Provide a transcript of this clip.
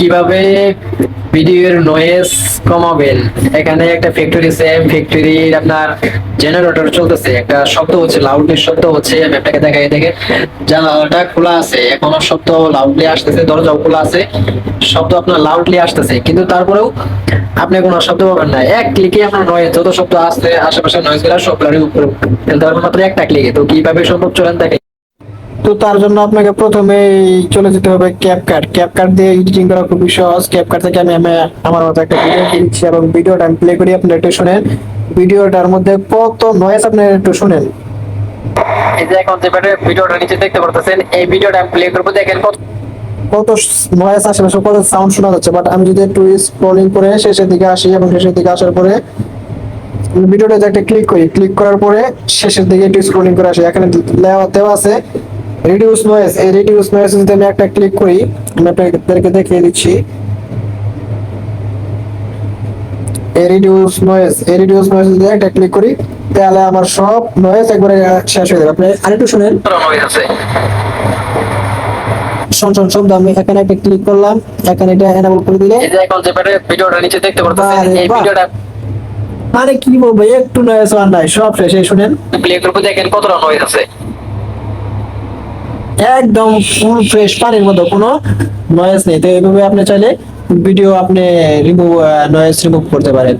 কীভাবে ভিডিওর নয়েজ কমাবেন? এখানে একটা ফ্যাক্টরি সেম ফ্যাক্টরির আপনার জেনারেটর চলতেছে। একটা শব্দ হচ্ছে লাউডলি শব্দ হচ্ছে আমি আপনাকে দেখাই দেখে। জানালাটা খোলা আছে, এখনও শব্দ লাউডলি আসতেছে, দরজাও খোলা আছে। শব্দ আপনার লাউডলি আসতেছে, কিন্তু তারপরেও আপনি কোনো শব্দ পাবেন না। এক ক্লিকে আপনার নয়েজ যত শব্দ আসছে, আশেপাশে নয়েজগুলা সব করে ফেলতে পারবেন মাত্র একটা ক্লিকে তো কীভাবে সম্ভব চলেন দেখে তো তার জন্য আপনাকে প্রথমে চলে যেতে হবে ক্যাপকাট ক্যাপকাট দিয়ে এডিটিং করা খুবই সহজ। ক্যাপকাট থেকে আমি আমি আমার মতো একটা ভিডিও দিচ্ছি এবং ভিডিওটা আমি প্লে করি আপনি একটু শুনেন। ভিডিওটার মধ্যে কত নয়েজ আপনি একটু শুনেন। এই যে এখন যে ভিডিওটা নিচে দেখতে পারতেছেন এই ভিডিওটা আমি প্লে করব। দেখেন কত কত নয়েজ আশেপাশে কত সাউন্ড শোনা যাচ্ছে। বাট আমি যদি একটু স্ক্রলিং করে শেষের দিকে আসি এবং শেষের দিকে আসার পরে ভিডিওটা একটা ক্লিক করি ক্লিক করার পরে শেষের দিকে একটু স্ক্রলিং করে আসি। এখানে দেওয়া আছে। রিডিউস নয়েজ এই রিডিউস নয়েজ যদি আমি একটা ক্লিক করি আমি আপনাদেরকে দেখিয়ে দিচ্ছি। এই রিডিউস নয়েজ এই রিডিউস নয়েজ যদি একটা ক্লিক করি তাহলে আমার সব নয়েজ একবারে শেষ হয়ে যাবে। আপনি আরেকটু শুনেন। শোন শোন শব্দ আমি এখানে একটা ক্লিক করলাম এখানে এটা এনাবল করে দিলে। এই যে এখন যে ভিডিওটা নিচে দেখতে পারতেছেন এই ভিডিওটা মানে কি বলব একটু নয়েজ আর নাই সব শেষ এই শুনেন। প্লে করব দেখেন কত কতটা নয়েজ আছে। একদম ফুল ফ্রেশ পানির মতো, কোনো নয়েজ নেই। তো এইভাবে আপনি চাইলে ভিডিও আপনি রিমুভ নয়েজ রিমুভ করতে পারেন।